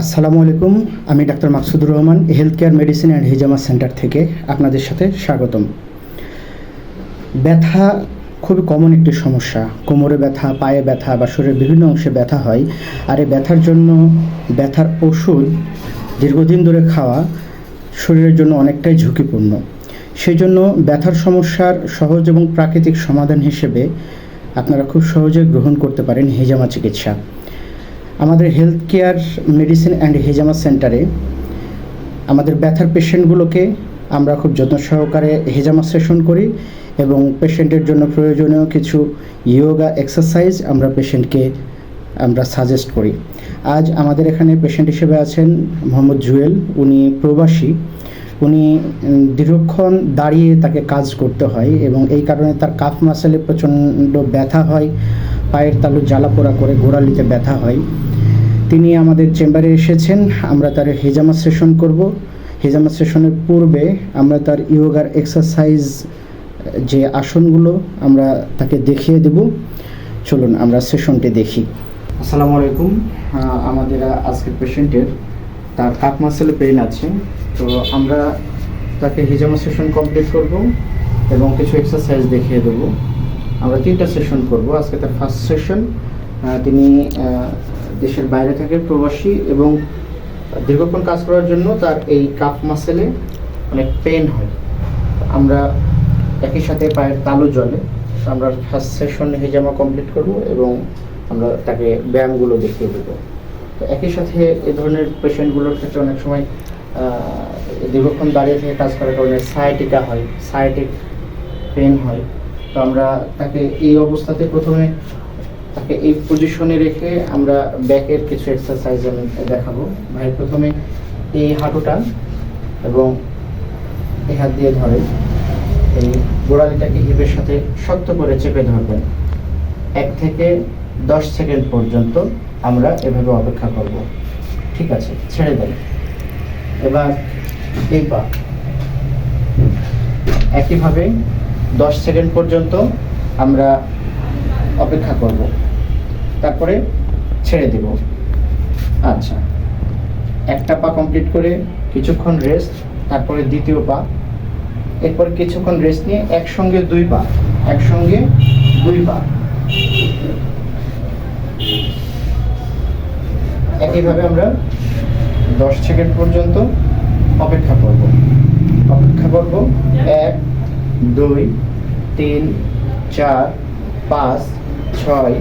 আসসালামু আলাইকুম, আমি doctor Maksudur Rahman health care medicine and হিজামা centre থেকে আপনাদের সাথে স্বাগতম। ব্যথা খুবই কমন একটি সমস্যা। কোমরে ব্যথা, পায়ে ব্যথা বা শরীরের বিভিন্ন অংশে ব্যথা হয়। আর এই ব্যথার জন্য ব্যথার ওষুধ দীর্ঘদিন ধরে খাওয়া শরীরের জন্য অনেকটাই ঝুঁকিপূর্ণ। সেই জন্য ব্যথার সমস্যার সহজ এবং প্রাকৃতিক সমাধান হিসেবে আপনারা খুব সহজে গ্রহণ করতে পারেন হিজামা চিকিৎসা। আমাদের হেলথ কেয়ার মেডিসিন অ্যান্ড হেজামা সেন্টারে আমাদের ব্যথার পেশেন্টগুলোকে আমরা খুব যত্ন সহকারে হেজামা সেশন করি এবং পেশেন্টের জন্য প্রয়োজনীয় কিছু ইয়োগা এক্সারসাইজ আমরা পেশেন্টকে আমরা সাজেস্ট করি। আজ আমাদের এখানে পেশেন্ট হিসেবে আছেন মোহাম্মদ জুয়েল, উনি প্রবাসী। উনি দীর্ঘক্ষণ দাঁড়িয়ে তাকে কাজ করতে হয় এবং এই কারণে তার কাফ মাসেলে প্রচণ্ড ব্যথা হয়। পায়ের তালু জ্বালা পোড়া করে গোড়ালিতে ব্যথা হয়। তিনি আমাদের চেম্বারে এসেছেন, আমরা তার হেজামা সেশন করব। হেজামা সেশনের পূর্বে আমরা তার ইয়োগার এক্সারসাইজ, যে আসনগুলো, আমরা তাকে দেখিয়ে দেব। চলুন, আমরা সেশনটি দেখি। আসসালামু আলাইকুম। আমাদের আজকের পেশেন্টের তার কাপ মাসেলে পেইন আছে তো আমরা তাকে হিজামা সেশন কমপ্লিট করব এবং কিছু এক্সারসাইজ দেখিয়ে দেবো। আমরা তিনটা সেশন করব। আজকে তার ফার্স্ট সেশন তিনি দেশের বাইরে থেকে প্রবাসী এবং দীর্ঘক্ষণ কাজ করার জন্য তার এই কাপ মাসেলে অনেক পেন হয়। আমরা একই সাথে পায়ের তালু জলে আমরা ফার্স্ট সেশন হিজামা কমপ্লিট করব এবং আমরা তাকে ব্যায়ামগুলো দেখিয়ে দেবো। তো একই সাথে এ ধরনের পেশেন্টগুলোর ক্ষেত্রে অনেক সময় দীর্ঘক্ষণ দাঁড়িয়ে থেকে কাজ করার কারণে সায়াটিকা হয় সায়াটিক পেন হয়। তো আমরা তাকে এই অবস্থাতে প্রথমে তাকে এই পজিশনে রেখে আমরা ব্যাকের কিছু এক্সারসাইজ আমি দেখাবো। ভাই, প্রথমে এই হাঁটুটা এবং এই হাত দিয়ে ধরে। এই গোড়ালিটাকে হিপের সাথে শক্ত করে চেপে ধরবেন। এক থেকে দশ সেকেন্ড পর্যন্ত আমরা এভাবে অপেক্ষা করব। ঠিক আছে, ছেড়ে দেন। এবার এই পা। একইভাবে দশ সেকেন্ড পর্যন্ত আমরা অপেক্ষা করব। তারপরে ছেড়ে দেব। আচ্ছা। একটা পা কমপ্লিট করে কিছুক্ষণ রেস্ট তারপরে দ্বিতীয় পা। এরপর কিছুক্ষণ রেস্ট নিয়ে একসঙ্গে দুই পা, একসঙ্গে দুই পা। একইভাবে আমরা দশ সেকেন্ড পর্যন্ত অপেক্ষা করব। অপেক্ষা করব এক দুই, তিন, চার, পাঁচ, ছয়,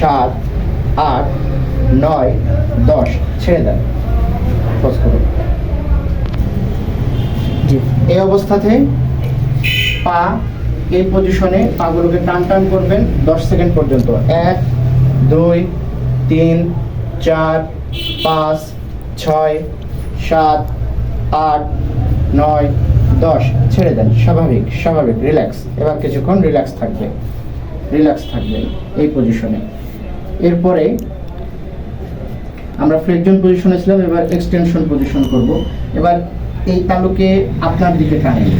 সাত, আট, নয়, দশ। ছেড়ে দেন। এই অবস্থাতে পা এই পজিশনে পাগুলোকে টান টান করবেন দশ সেকেন্ড পর্যন্ত। এক, দুই, তিন, চার, পাঁচ, ছয়, সাত, আট, নয় দশ, ছেড়ে দেন। স্বাভাবিক স্বাভাবিক রিল্যাক্স এবার কিছুক্ষণ রিল্যাক্স থাকবে। রিল্যাক্স থাকবে এই পজিশনে এরপরে আমরা ফ্লেকজন পজিশনে ছিলাম, এবার এক্সটেনশন পজিশন করব। এবার এই তালুকে আপনার দিকে টানেন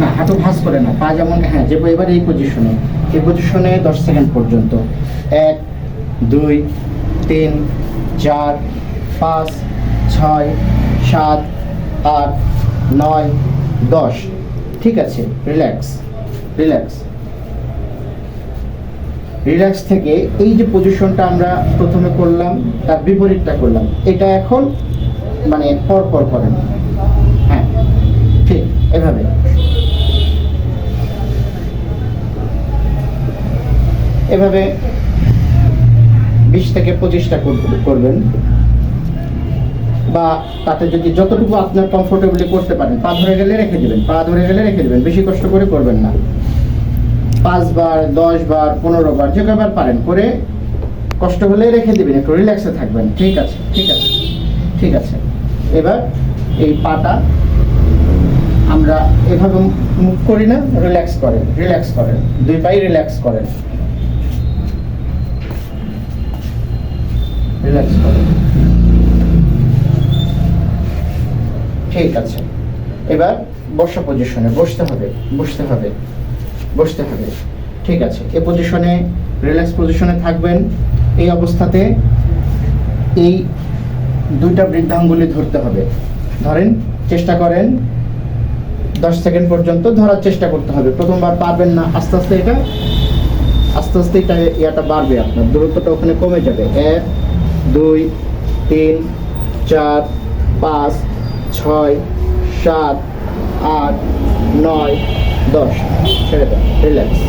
না, হাঁটু ভাঁজ করে না, পা যেমন হ্যাঁ যে এবার এই পজিশনে এই পজিশনে দশ সেকেন্ড পর্যন্ত। এক, দুই, তিন, চার, পাঁচ, ছয়, সাত, আট, নয় দশ। ঠিক আছে রিল্যাক্স রিল্যাক্স রিল্যাক্স থেকে এই যে পজিশনটা আমরা প্রথমে করলাম, তার বিপরীতটা করলাম, এটা এখন মানে পর পর করেন। হ্যাঁ ঠিক, এভাবে। এভাবে বিশ থেকে পঁচিশটা কর- করবেন। বা তাতে যদি যতটুকু আপনার কমফোর্টেবলি করতে পারেন, পা ধরে গেলে রেখে দেবেন, পা ধরে গেলে রেখে দেবেন, বেশি কষ্ট করে করবেন না। পাঁচবার দশ বার পনেরো বার যে কবার পারেন করে কষ্ট হলে রেখে দেবেন, একটু রিল্যাক্সে থাকবেন। ঠিক আছে ঠিক আছে ঠিক আছে। এবার এই পাটা আমরা এভাবে মুভ করি না রিল্যাক্স করেন রিল্যাক্স করেন, দুই পাই রিল্যাক্স করেন। রিল্যাক্স করেন। ঠিক আছে। এবার বসা পজিশনে বসতে হবে বসতে হবে বসতে হবে। ঠিক আছে এ পজিশনে রিল্যাক্স পজিশনে থাকবেন। এই অবস্থাতে এই দুইটা বৃদ্ধাঙ্গুলি ধরতে হবে। ধরেন, চেষ্টা করেন, দশ সেকেন্ড পর্যন্ত ধরার চেষ্টা করতে হবে। প্রথমবার পারবেন না, আস্তে আস্তে এটা, আস্তে আস্তে এটা ইয়াটা বাড়বে আপনার, দূরত্বটা ওখানে কমে যাবে। এক, দুই, তিন, চার, পাঁচ ছয়, সাত, আট, নয়, দশ। ছেড়ে দেন রিল্যাক্স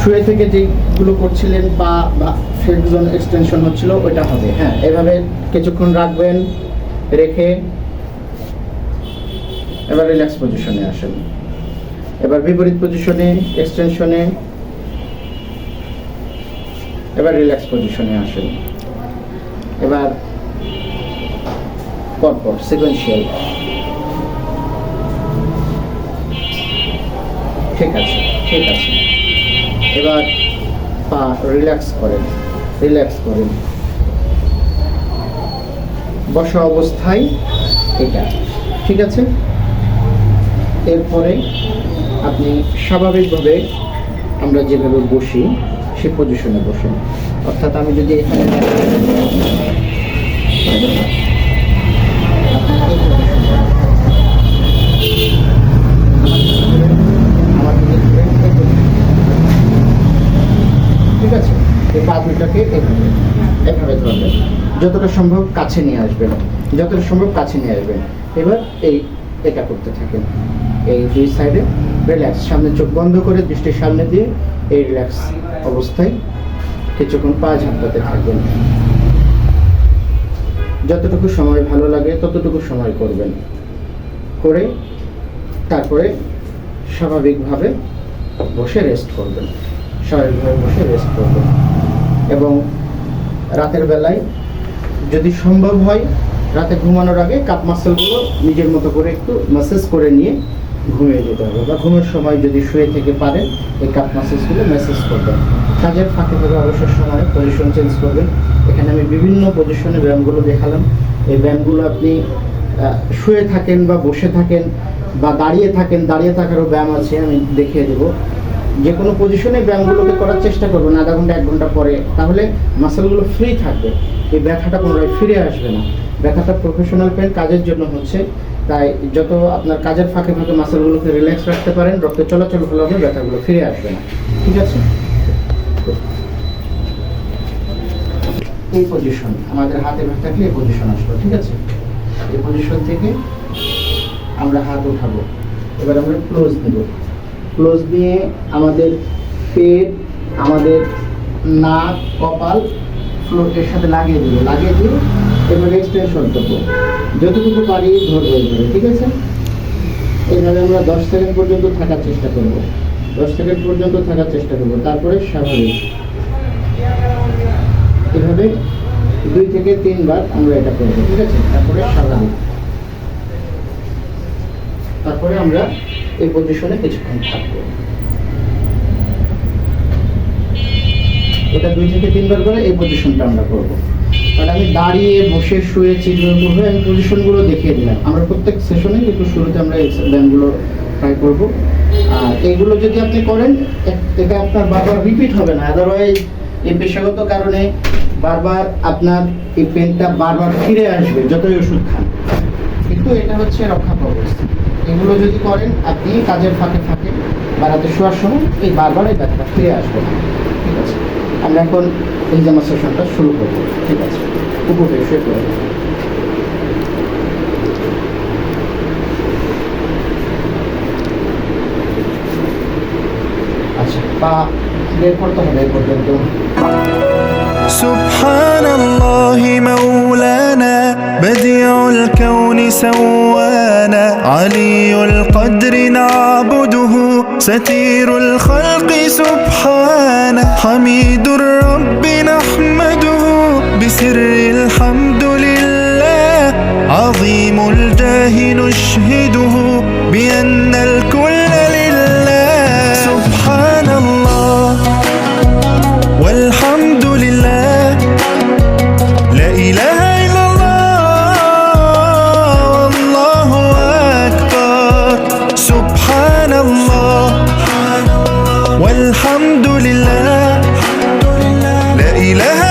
শুয়ে থেকে যেগুলো করছিলেন পা বা ফ্লেক্সন এক্সটেনশন হচ্ছিল, ওইটা হবে। হ্যাঁ এভাবে কিছুক্ষণ রাখবেন, রেখে এবার রিল্যাক্স পজিশনে আসেন। এবার বিপরীত পজিশনে এক্সটেনশনে এবার রিল্যাক্স পজিশনে আসেন। এবার পরপর সিকোয়েন্সিয়াল ঠিক আছে ঠিক আছে। এবার পা রিল্যাক্স করেন রিল্যাক্স করেন। বসা অবস্থায় এটা, ঠিক আছে? এরপরে আপনি স্বাভাবিকভাবে আমরা যেভাবে বসি, সে পজিশনে বসেন। অর্থাৎ আমি যদি এখানে আমার দিকে ঘুরে এই position। ঠিক আছে পা এভাবে ধরবেন যতটা সম্ভব কাছে নিয়ে আসবেন, যতটা সম্ভব কাছে নিয়ে আসবেন। এবার এই, এটা করতে থাকেন। এই দুই সাইডে রিল্যাক্স সামনে চোখ বন্ধ করে দৃষ্টির সামনে দিয়ে এই রিল্যাক্স অবস্থায় কিছুক্ষণ পা ঝাপটাতে থাকবেন যতটুকু সময় ভালো লাগে ততটুকু সময় করবেন। করে তারপরে স্বাভাবিকভাবে বসে রেস্ট করবেন। স্বাভাবিকভাবে বসে রেস্ট করবেন। এবং রাতের বেলায় যদি সম্ভব হয়, রাতে ঘুমানোর আগে কাপ মাসেলগুলো নিজের মতো করে একটু ম্যাসেজ করে নিয়ে ঘুমিয়ে যেতে হবে বা ঘুমের সময় যদি শুয়ে থেকে পারেন, এই কাপ মাসেজগুলো মেসেজ করবেন। কাজের ফাঁকে ফাঁকে অবসর সময় পজিশন চেঞ্জ করবেন। এখানে আমি বিভিন্ন পজিশনে ব্যায়ামগুলো দেখালাম। এই ব্যায়ামগুলো আপনি শুয়ে থাকেন বা বসে থাকেন বা দাঁড়িয়ে থাকেন, দাঁড়িয়ে থাকারও ব্যায়াম আছে, আমি দেখিয়ে দেবো। যে কোনো পজিশনে ব্যায়ামগুলোকে করার চেষ্টা করবেন, আধা ঘণ্টা, এক ঘণ্টা পরে। তাহলে মাসেলগুলো ফ্রি থাকবে। এই ব্যথাটা পুনরায় ফিরে আসবে না। ব্যথাটা প্রফেশনাল পেন কাজের জন্য হচ্ছে। তাই যত আপনার কাজের ফাঁকে ফাঁকে মাসেলগুলোকে রিল্যাক্স রাখতে পারেন, রক্ত চলাচল হবে, ব্যথাগুলো ফিরে আসবে না। ঠিক আছে? এই পজিশন আমাদের হাতে ব্যথা থাকলে এই পজিশন আসলো, ঠিক আছে? এই পজিশন থেকে আমরা হাত উঠাবো। এবার আমরা ক্লোজ দেব ক্লোজ দিয়ে আমাদের পেট, আমাদের নাক, কপাল ফ্লোটের সাথে লাগিয়ে দেবো, লাগিয়ে দিয়ে এবার এক্সটেনশন করব। যতটুকু পারি ধরবো এইভাবে ঠিক আছে? এইভাবে আমরা দশ সেকেন্ড পর্যন্ত থাকার চেষ্টা করব। দশ সেকেন্ড পর্যন্ত থাকার চেষ্টা করব। তারপরে স্বাভাবিক। এভাবে দুই থেকে তিনবার আমরা এটা করব, ঠিক আছে? তারপরে স্বাভাবিক। তারপরে আমরা এই পজিশনে কিছুক্ষণ থাকব। এটা দুই থেকে তিনবার করে এই পজিশনটা আমরা করব। তাহলে আমি দাঁড়িয়ে বসে শুয়ে চিন্তা করব আমি পজিশনগুলো দেখিয়ে দিলাম। আমরা প্রত্যেক সেশনে কিন্তু শুরুতে আমরা ব্যায়ামগুলো ট্রাই করব। আর এইগুলো যদি আপনি করেন এটা আপনার বারবার রিপিট হবে না। আদারওয়াইজ এই পেশাগত কারণে বারবার আপনার এই পেনটা বারবার ফিরে আসবে, যতই ওষুধ খান। কিন্তু এটা হচ্ছে রক্ষা কবচ এগুলো যদি করেন আপনি কাজের ফাঁকে ফাঁকে বা রাতে শোয়ার সময় এই বারবার এই ব্যথাটা ফিরে আসবে না ঠিক আছে আমরা এখন এই জামা সেশনটা শুরু করবো ঠিক আছে উপর হয়ে শুয়ে পড়ে আচ্ছা পা বের করতে হবে এই পর্যন্ত سبحان الله مولانا بديع الكون سوانا علي القدر نعبده ستير الخلق سبحانه. حميد الرب نحمده. بسر الحمد لله. عظيم الجاه نشهده. بأن الكون إله